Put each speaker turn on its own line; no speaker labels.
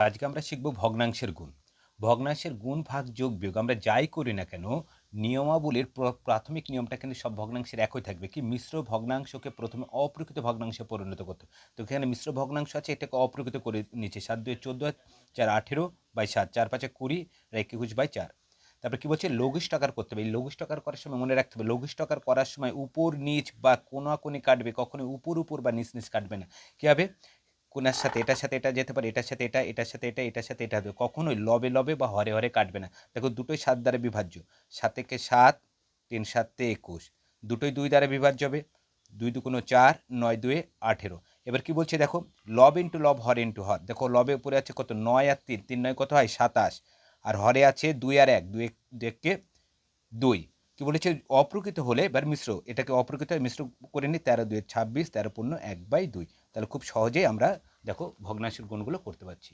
আজকে আমরা শিখব ভগ্নাংশের গুণ। ভগ্নাংশের গুণ, ভাগ, যোগ, বিয়োগ, আমরা যাই করি না কেন, নিয়মাবলীর প্রাথমিক নিয়মটা কিন্তু সব ভগ্নাংশের একই থাকবে। কি? মিশ্র ভগ্নাংশকে প্রথমে অপ্রকৃত ভগ্নাংশে পরিণত করতে। তো এখানে মিশ্র ভগ্নাংশ আছে, এটাকে অপ্রকৃত করে নিচ্ছে। সাত দুই চোদ্দ চার আঠেরো বাই সাত, চার পাঁচে কুড়ি, আর একুশ বাই চার। তারপরে কী বলছে? লঘিষ্ঠ আকার করতে হবে। এই লঘিষ্ঠ আকার করার সময় মনে রাখতে হবে, লঘিষ্ঠ আকার করার সময় উপর, নিচ বা কোনাকুনি কাটবে। কখনোই উপর উপর বা নিচ নিচ কাটবে না। কী হবে? কোনার সাথে এটার সাথে এটা যেতে পারে, এটার সাথে এটা, এটার সাথে এটা, এটার সাথে এটা হবে কখনোই লবে লবে বা হরে হরে কাটবে না। দেখো দুটোই সাত দ্বারা বিভাজ্য। সাত থেকে সাত, তিন সাতে একুশ। দুটোই দুই দ্বারা বিভাজ্য হবে। দুই দুগুণ চার, নয় দুয়ে আঠেরো। এবার কি বলছে দেখো? লব ইন্টু লব, হর ইন্টু হর। দেখো লবে উপরে আছে কত? নয় আর তিন। তিন নয় কত হয়? সাতাশ। আর হরে আছে দুই আর এক। দুই দেখকে দুই। কি বলেছে? অপ্রকৃত হলে, এবার মিশ্র, এটাকে অপ্রকৃত মিশ্র করে নিই, তেরো দুই ছাব্বিশ, তেরো পূর্ণ এক বাই দুই। তাহলে খুব সহজেই আমরা, দেখো, ভগ্নাংশের গুণগুলো করতে পারছি।